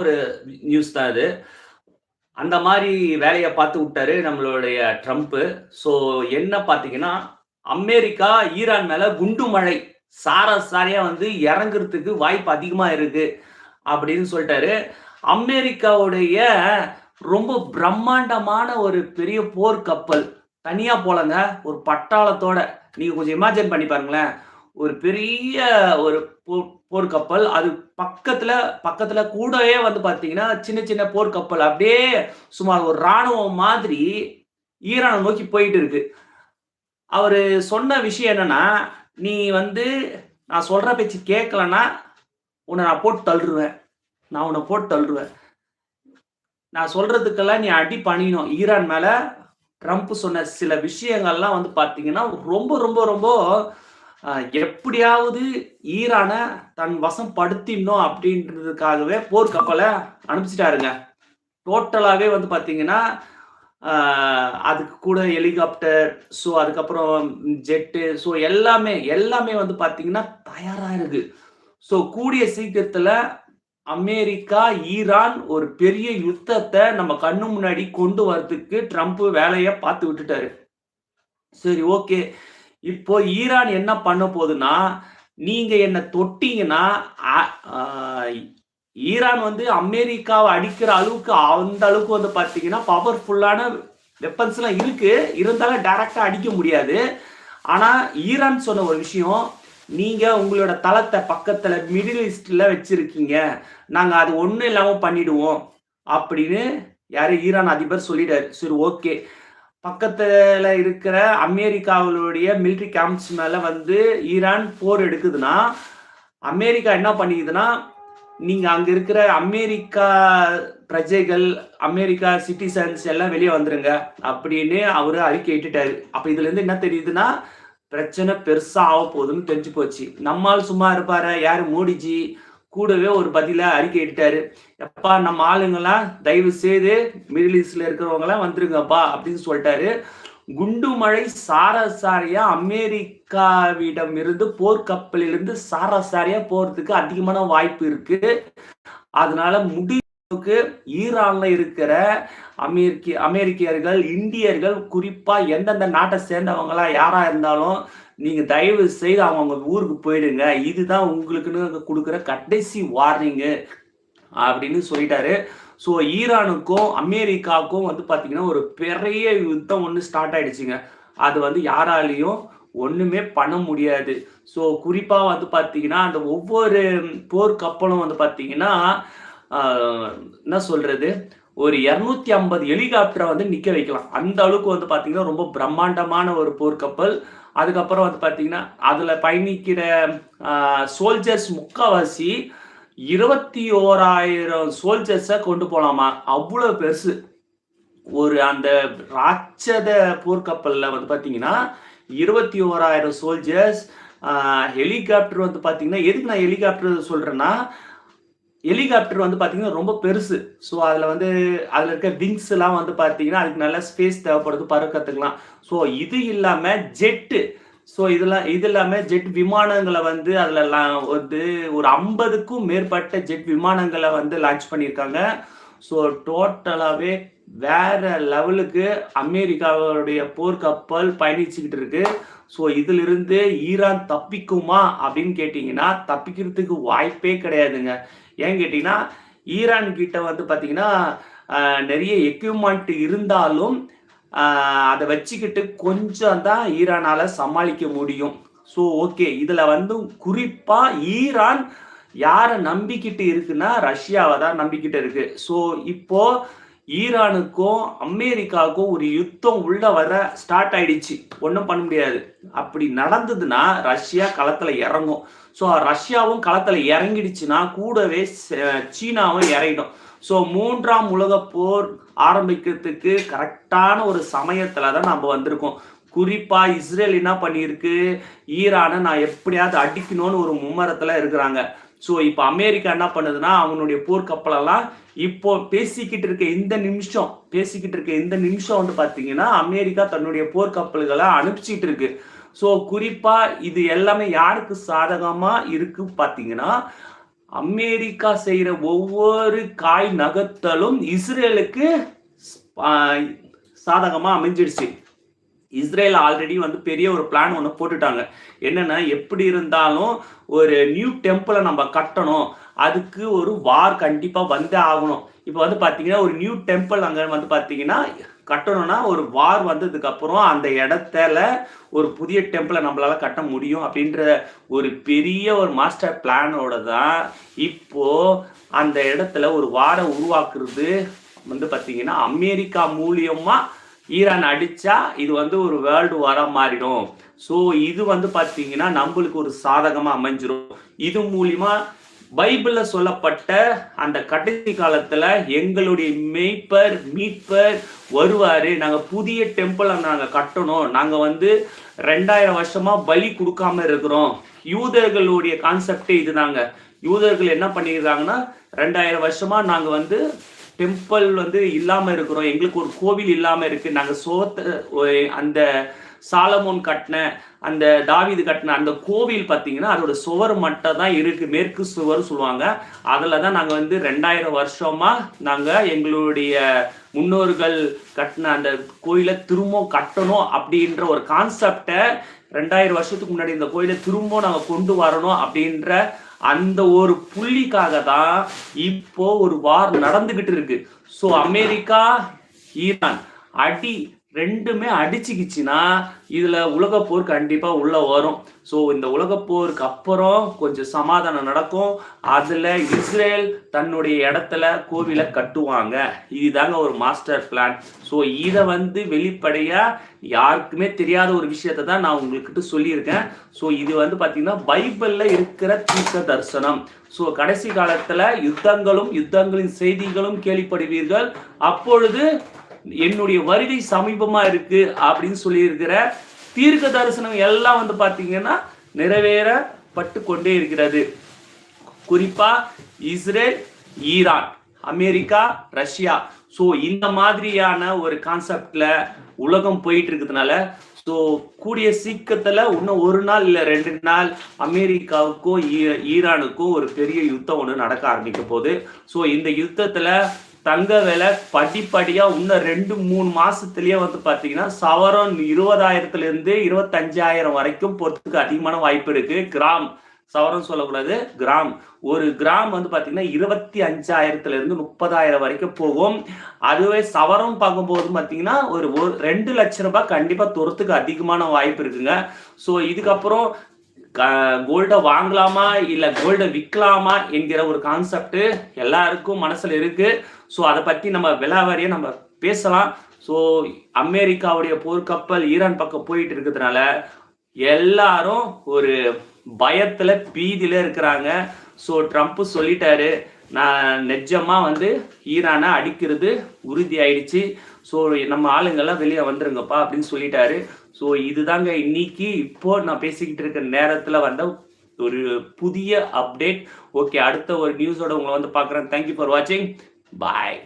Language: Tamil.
ஒரு நியூஸ் தான் அது. அந்த மாதிரி வேலையை பார்த்து விட்டாரு நம்மளுடைய ட்ரம்ப்பு ஸோ என்ன பார்த்தீங்கன்னா அமெரிக்கா ஈரான் மேல குண்டு மழை. சார சாரியா வந்து இறங்குறதுக்கு வாய்ப்பு அதிகமா இருக்கு அப்படின்னு சொல்லிட்டாரு. அமெரிக்காவுடைய ரொம்ப பிரம்மாண்டமான ஒரு பெரிய போர் கப்பல் தனியா போலங்க ஒரு பட்டாளத்தோட. நீங்க கொஞ்சம் இமேஜின் பண்ணி பாருங்களேன். ஒரு பெரிய ஒரு போர்க்கப்பல் அது பக்கத்துல பக்கத்துல கூடவே வந்து பாத்தீங்கன்னா சின்ன சின்ன போர்க்கப்பல் அப்படியே சுமார் ஒரு ராணுவம் மாதிரி ஈரானை நோக்கி போயிட்டு இருக்கு. அவரு சொன்ன விஷயம் என்னன்னா நீ வந்து நான் சொல்ற பேச்சு கேட்கலன்னா உன்னை நான் போட்டு தள்ளுருவேன். நான் உன்னை போட்டு தள்ளுருவேன். நான் சொல்றதுக்கெல்லாம் நீ அடி பண்ணினோம் ஈரான் மேல ட்ரம்ப் சொன்ன சில விஷயங்கள்லாம் வந்து பாத்தீங்கன்னா ரொம்ப ரொம்ப ரொம்ப எப்படியாவது ஈரானை தன் வசம் படுத்திடணும் அப்படின்றதுக்காகவே போர்க்கப்பலை அனுப்பிச்சிட்டாருங்க. டோட்டலாகவே வந்து பார்த்தீங்கன்னா அதுக்கு கூட ஹெலிகாப்டர் ஸோ அதுக்கப்புறம் ஜெட்டு ஸோ எல்லாமே எல்லாமே வந்து பார்த்தீங்கன்னா தயாராக இருக்கு. ஸோ கூடிய சீக்கிரத்தில் அமெரிக்கா ஈரான் ஒரு பெரிய யுத்தத்தை நம்ம கண்ணு முன்னாடி கொண்டு வரதுக்கு ட்ரம்ப் வேலையை பார்த்து விட்டுட்டாரு. சரி ஓகே. இப்போ ஈரான் என்ன பண்ண போகுதுன்னா நீங்க என்ன தொட்டீங்கன்னா ஈரான் வந்து அமெரிக்காவை அடிக்கிற அளவுக்கு அந்த அளவுக்கு வந்து பார்த்தீங்கன்னா பவர்ஃபுல்லான வெப்பன்ஸ்லாம் இருக்கு. இருந்தாலும் டைரக்டா அடிக்க முடியாது. ஆனா ஈரான் சொன்ன ஒரு விஷயம் நீங்க உங்களோட தளத்தை பக்கத்துல மிடில் ஈஸ்ட்ல வச்சிருக்கீங்க. நாங்க அது ஒன்றும் இல்லாம பண்ணிடுவோம். அப்படின்னு யாரு ஈரான் அதிபர் சொல்லிட்டாரு. சரி ஓகே பக்கத்தில் இருக்கிற அமெரிக்காவுடைய மிலிட்ரி கேம்ப்ஸ் மேலே வந்து ஈரான் போர் எடுக்குதுன்னா அமெரிக்கா என்ன பண்ணிக்குதுன்னா நீங்கள் அங்கே இருக்கிற அமெரிக்கா பிரஜைகள் அமெரிக்கா சிட்டிசன்ஸ் எல்லாம் வெளியே வந்துருங்க அப்படின்னு அவர் அறிக்கை இட்டுட்டார். அப்போ இதுலேருந்து என்ன தெரியுதுன்னா பிரச்சனை பெருசாக ஆக போகுதுன்னு தெரிஞ்சு போச்சு. நம்மால் சும்மா இருப்பார்? யார்? மோடிஜி. கூடவே ஒரு பதில அறிக்கை இட்டாரு எப்பா நம்ம ஆளுங்கெல்லாம் தயவு செய்து மிடில் ஈஸ்ட்ல இருக்கிறவங்களாம் வந்துருங்கப்பா அப்படின்னு சொல்லிட்டாரு. குண்டு மழை சாரசாரியா அமெரிக்காவிடம் இருந்து போர்க்கப்பலிலிருந்து சாரசாரியா போறதுக்கு அதிகமான வாய்ப்பு இருக்கு. அதனால முடிவுக்கு ஈரான்ல இருக்கிற அமெரிக்க அமெரிக்கர்கள் இந்தியர்கள் குறிப்பா எந்தெந்த நாட்டை சேர்ந்தவங்களா யாரா இருந்தாலும் நீங்க தயவு செய்து அவங்க ஊருக்கு போயிடுங்க. இதுதான் உங்களுக்குன்னு கொடுக்குற கடைசி வார்னிங்கு அப்படின்னு சொல்லிட்டாரு. ஸோ ஈரானுக்கும் அமெரிக்காவுக்கும் வந்து பார்த்தீங்கன்னா ஒரு பெரிய யுத்தம் ஒன்று ஸ்டார்ட் ஆயிடுச்சுங்க. அது வந்து யாராலையும் ஒன்றுமே பண்ண முடியாது. ஸோ குறிப்பாக வந்து பார்த்தீங்கன்னா அந்த ஒவ்வொரு போர்க்கப்பலும் வந்து பார்த்தீங்கன்னா என்ன சொல்றது? ஒரு இரநூத்தி ஐம்பது ஹெலிகாப்டரை வந்து நிற்க வைக்கலாம். அந்த அளவுக்கு வந்து பார்த்தீங்கன்னா ரொம்ப பிரம்மாண்டமான ஒரு போர்க்கப்பல் அதுக்கப்புறம் வந்து பார்த்தீங்கன்னா அதில் பயணிக்கிற சோல்ஜர்ஸ் முக்கால்வாசி இருபத்தி ஓராயிரம் சோல்ஜர்ஸை கொண்டு போகலாமா அவ்வளோ பெருசு. ஒரு அந்த ராட்சத போர்க்கப்பலில் வந்து பார்த்தீங்கன்னா இருபத்தி ஓராயிரம் சோல்ஜர்ஸ் ஹெலிகாப்டர் வந்து பார்த்தீங்கன்னா எதுக்கு நான் ஹெலிகாப்டர் சொல்கிறேன்னா ஹெலிகாப்டர் வந்து பார்த்தீங்கன்னா ரொம்ப பெருசு. ஸோ அதில் வந்து அதில் இருக்க விங்ஸ் எல்லாம் வந்து பார்த்தீங்கன்னா அதுக்கு நல்ல ஸ்பேஸ் தேவைப்படுது பறக்கிறதுக்கெலாம் ஸோ இது இல்லாமல் ஜெட்டு ஸோ இதெல்லாம் இது இல்லாமல் ஜெட் விமானங்களை வந்து அதில் வந்து ஒரு ஐம்பதுக்கும் மேற்பட்ட ஜெட் விமானங்களை வந்து லான்ச் பண்ணியிருக்காங்க. ஸோ டோட்டலாகவே வேற லெவலுக்கு அமெரிக்காவுடைய போர்க்கப்பல் பயணிச்சுக்கிட்டு இருக்கு. ஸோ இதிலிருந்து ஈரான் தப்பிக்குமா அப்படின்னு கேட்டிங்கன்னா தப்பிக்கிறதுக்கு வாய்ப்பே கிடையாதுங்க. ஏன் கேட்டிங்கன்னா ஈரான் கிட்ட வந்து பார்த்தீங்கன்னா நிறைய எக்யூப்மெண்ட் இருந்தாலும் அதை வச்சுக்கிட்டு கொஞ்சம் தான் ஈரானால் சமாளிக்க முடியும். ஸோ ஓகே இதில் வந்து குறிப்பாக ஈரான் யாரை நம்பிக்கிட்டு இருக்குன்னா ரஷ்யாவை தான் நம்பிக்கிட்டு இருக்கு. ஸோ இப்போது ஈரானுக்கும் அமெரிக்காவுக்கும் ஒரு யுத்தம் உள்ள வர ஸ்டார்ட் ஆயிடுச்சு. ஒன்றும் பண்ண முடியாது. அப்படி நடந்ததுன்னா ரஷ்யா களத்தில் இறங்கும். ஸோ ரஷ்யாவும் களத்தில் இறங்கிடுச்சுன்னா கூடவே சீனாவும் இறங்கிடும். ஸோ மூன்றாம் உலக போர் ஆரம்பிக்கிறதுக்கு கரெக்டான ஒரு சமயத்தில் தான் நம்ம வந்திருக்கோம். குறிப்பாக இஸ்ரேல் என்ன பண்ணியிருக்கு? ஈரானை நான் எப்படியாவது அடிக்கணும்னு ஒரு மும்மரத்தில் இருக்கிறாங்க. ஸோ இப்போ அமெரிக்கா என்ன பண்ணுதுன்னா அவனுடைய போர்க்கப்பலெல்லாம் இப்போ பேசிக்கிட்டு இருக்க இந்த நிமிஷம் பேசிக்கிட்டு இருக்க இந்த நிமிஷம் வந்து பார்த்தீங்கன்னா அமெரிக்கா தன்னுடைய போர்க்கப்பல்களை அனுப்பிச்சிட்டு இருக்கு. ஸோ குறிப்பாக இது எல்லாமே யாருக்கு சாதகமாக இருக்கு பார்த்தீங்கன்னா அமெரிக்கா செய்கிற ஒவ்வொரு காய் நகர்த்தலும் இஸ்ரேலுக்கு சாதகமாக அமைஞ்சிடுச்சு இஸ்ரேல் ஆல்ரெடி வந்து பெரிய ஒரு பிளான் ஒன்று போட்டுட்டாங்க. என்னென்னா எப்படி இருந்தாலும் ஒரு நியூ டெம்பிளை நம்ம கட்டணும். அதுக்கு ஒரு வார் கண்டிப்பாக வந்தே ஆகணும். இப்போ வந்து பார்த்தீங்கன்னா ஒரு நியூ டெம்பிள் அங்கே வந்து பார்த்தீங்கன்னா கட்டணும்னா ஒரு வார் வந்ததுக்கப்புறம் அந்த இடத்துல ஒரு புதிய டெம்பிளை நம்மளால கட்ட முடியும் அப்படின்ற ஒரு பெரிய ஒரு மாஸ்டர் பிளானோட தான் இப்போ அந்த இடத்துல ஒரு வாரை உருவாக்குறது வந்து பார்த்தீங்கன்னா அமெரிக்கா மூலியமாக ஈரான் அடிச்சா இது வந்து ஒரு வேர்ல்டு வாரா மாறிடும். ஸோ இது வந்து பார்த்தீங்கன்னா நம்மளுக்கு ஒரு சாதகமாக அமைஞ்சிரும். இது மூலிமா பைபிளில் சொல்லப்பட்ட அந்த கடைசி காலத்தில் எங்களுடைய மெய்ப்பர் மீட்பர் வருவார். நாங்கள் புதிய டெம்பிளை நாங்கள் கட்டணும். நாங்கள் வந்து ரெண்டாயிரம் வருஷமாக பலி கொடுக்காம இருக்கிறோம். யூதர்களுடைய கான்செப்டே இதுதாங்க யூதர்கள் என்ன பண்ணியிருக்காங்கன்னா ரெண்டாயிரம் வருஷமாக நாங்கள் வந்து டெம்பிள் வந்து இல்லாமல் இருக்கிறோம். எங்களுக்கு ஒரு கோவில் இல்லாமல் இருக்குது நாங்கள் சோத்த அந்த சாலமோன் கட்டின அந்த தாவிது கட்டின அந்த கோவில் பார்த்தீங்கன்னா அதோட சுவர் மட்டும் தான் இருக்குது மேற்கு சுவர் சொல்லுவாங்க. அதில் தான் நாங்கள் வந்து ரெண்டாயிரம் வருஷமாக நாங்கள் எங்களுடைய முன்னோர்கள் கட்டின அந்த கோயிலை திரும்ப கட்டணும் அப்படின்ற ஒரு கான்செப்டை ரெண்டாயிரம் வருஷத்துக்கு முன்னாடி இந்த கோயிலை திரும்ப நாங்கள் கொண்டு வரணும் அப்படின்ற அந்த ஒரு புள்ளிக்காக தான் இப்போ ஒரு வார் நடந்துகிட்டு இருக்கு. ஸோ அமெரிக்கா ஈரான் அடி ரெண்டுமே அடிச்சுக்கிச்சுன்னா இதுல உலகப்போர் கண்டிப்பாக கண்டிப்பா உள்ள வரும். ஸோ இந்த உலகப்போருக்கு அப்புறம் கொஞ்சம் சமாதானம் நடக்கும். அதுல இஸ்ரேல் தன்னுடைய இடத்துல கோவிலை கட்டுவாங்க. இதுதாங்க ஒரு மாஸ்டர் பிளான் ஸோ இதை வந்து வெளிப்படையா யாருக்குமே தெரியாத ஒரு விஷயத்தை தான் நான் உங்கள்கிட்ட சொல்லியிருக்கேன். ஸோ இது வந்து பார்த்தீங்கன்னா பைபிளில் இருக்கிற தீர்க்க தரிசனம். ஸோ கடைசி காலத்தில் யுத்தங்களும் யுத்தங்களின் செய்திகளும் கேள்விப்படுவீர்கள். அப்பொழுது என்னுடைய வருகை சமீபமா இருக்கு அப்படின்னு சொல்லியிருக்கிற தீர்க்க தரிசனம் எல்லாம் வந்து பார்த்தீங்கன்னா நிறைவேறப்பட்டு கொண்டே இருக்கிறது. குறிப்பா Israel Iran America Russia. So இந்த மாதிரியான ஒரு கான்செப்ட்ல உலகம் போயிட்டு இருக்கிறதுனால ஸோ கூடிய சீக்கத்தில் இன்னும் ஒரு நாள் இல்லை ரெண்டு நாள் அமெரிக்காவுக்கும் ஈ- ஈரானுக்கும் ஒரு பெரிய யுத்தம் ஒன்று நடக்க ஆரம்பிக்க போகுது. ஸோ இந்த யுத்தத்தில் தங்க விலை படிப்படியா இன்னும் ரெண்டு மூணு மாசத்துலயே வந்து பாத்தீங்கன்னா சவரம் இருபதாயிரத்துல இருந்து இருபத்தஞ்சாயிரம் வரைக்கும் பொறுத்துக்கு அதிகமான வாய்ப்பு இருக்கு. கிராம் சவரம் சொல்லக்கூடாது கிராம். ஒரு கிராம் வந்து பாத்தீங்கன்னா இருபத்தி அஞ்சாயிரத்துல இருந்து முப்பதாயிரம் வரைக்கும் போகும். அதுவே சவரம் பார்க்கும்போது பாத்தீங்கன்னா ஒரு ஒரு ரெண்டு லட்சம் ரூபாய் கண்டிப்பா துறத்துக்கு அதிகமான வாய்ப்பு இருக்குங்க. ஸோ இதுக்கப்புறம் கோல்டை வாங்கலாமா இல்லை கோல்டை விற்கலாமா என்கிற ஒரு கான்செப்ட் எல்லாருக்கும் மனசில் இருக்குது ஸோ அதை பற்றி நம்ம விலாவாரியா நம்ம பேசலாம். ஸோ அமெரிக்காவுடைய போர்க்கப்பல் ஈரான் பக்கம் போயிட்டு இருக்கிறதுனால எல்லாரும் ஒரு பயத்தில் பீதியில் இருக்கிறாங்க. ஸோ ட்ரம்ப் சொல்லிட்டாரு. நான் நெஜமாக வந்து ஈரானை அடிக்கிறது உறுதி ஆயிடுச்சு ஸோ நம்ம ஆளுங்கெல்லாம் வெளியே வந்துருங்கப்பா அப்படின்னு சொல்லிட்டாரு. ஸோ இதுதாங்க இன்னைக்கு இப்போ நான் பேசிக்கிட்டு இருக்க நேரத்தில் வந்த ஒரு புதிய அப்டேட் ஓகே அடுத்த ஒரு நியூஸோட உங்களை வந்து பார்க்குறேன். தேங்க்யூ ஃபார் வாட்சிங் பாய்